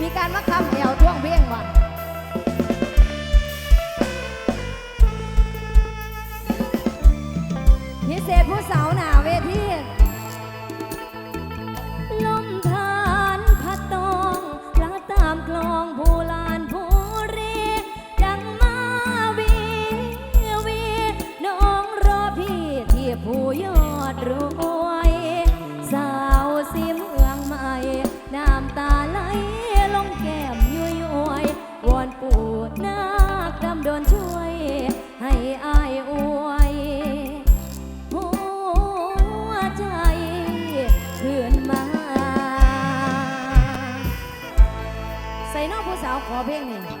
มีการมาคำเอวท่วงเบี้ยงว่ะพิเศษผู้สาวหนา 我骗你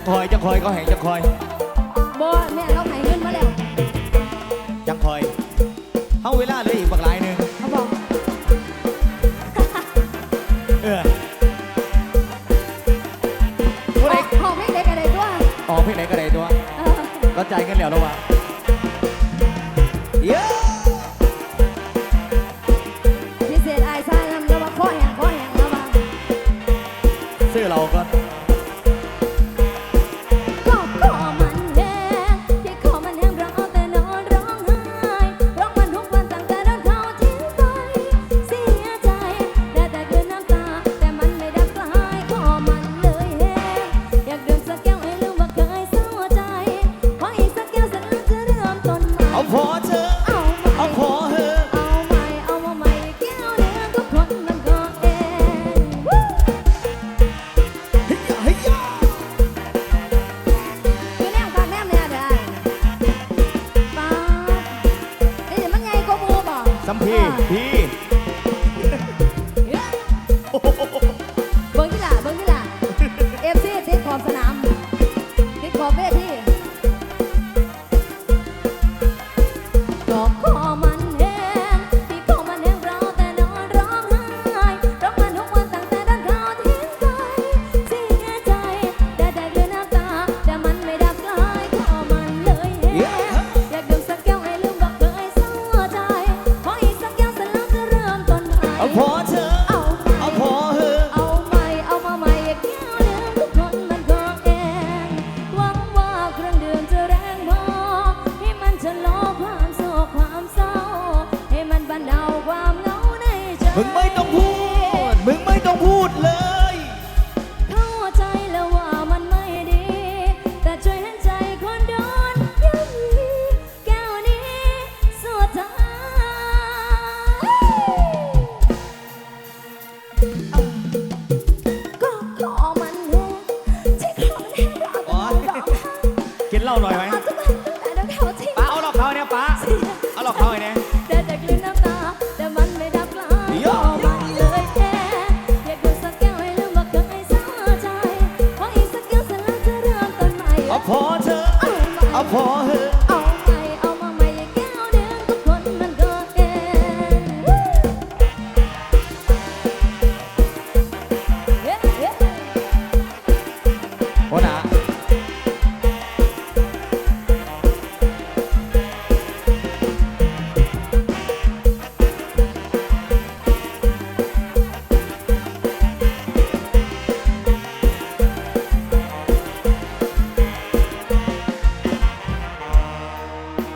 กคอยจักคอยก็าแห่งจักคอยบ่แม่เราหายเงินมาแล้วจังคอยเฮาเวลาเหลืออีกบักหลายหนึงเขาบอกเออตัวอเล็อกกออกไห้เล็กอะไรด้วออกเพลงไหนก็ได้ตัวก็ใจกัยเงินแล้วแล้ววะ ขอ